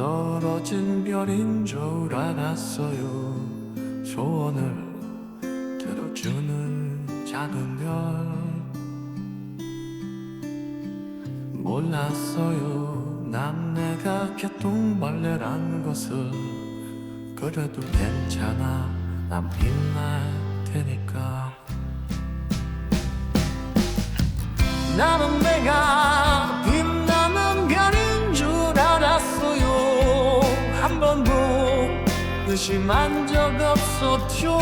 떨어진 별인 줄 알았어요. 소원을 들어주는 작은 별. 몰랐어요. 난 내가 개똥벌레란 것을. 그래도 괜찮아. 난 빛날 테니까. 나는 내가 의심한 적 없었죠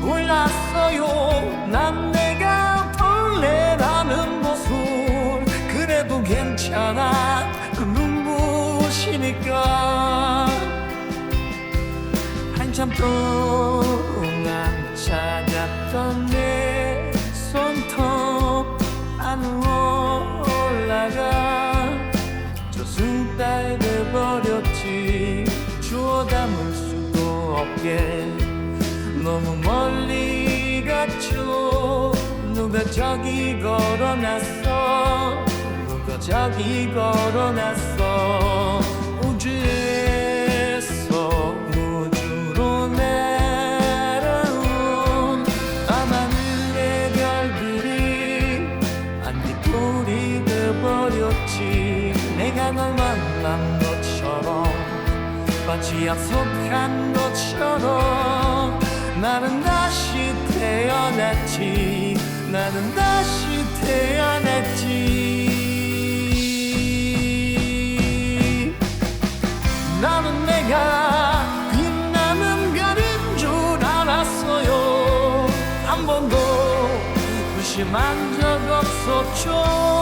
몰랐어요. 난 내가 벌레라는 것을 그래도 괜찮아. 그 눈부시니까. 한참 동안 찾았던 내 너무 멀리 갔죠. 누가 저기 걸어놨어? 누가 저기 걸어놨어? 우주에서 우주로 내려온 밤하늘의 별들이 안개불이 돼버렸지. 내가 널 만난 것처럼 마치 약속한 것처럼 나는 다시 태어났지. 나는 다시 태어났지. 나는 내가 빛나는 별인 줄 알았어요. 한 번도 의심한 적 없었죠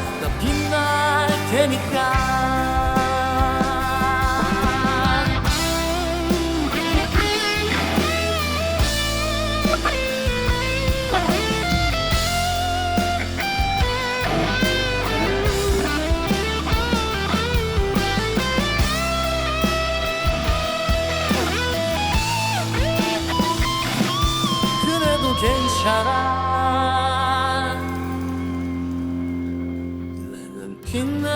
테니까 그래도 괜찮아 빛난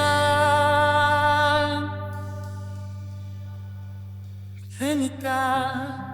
그니까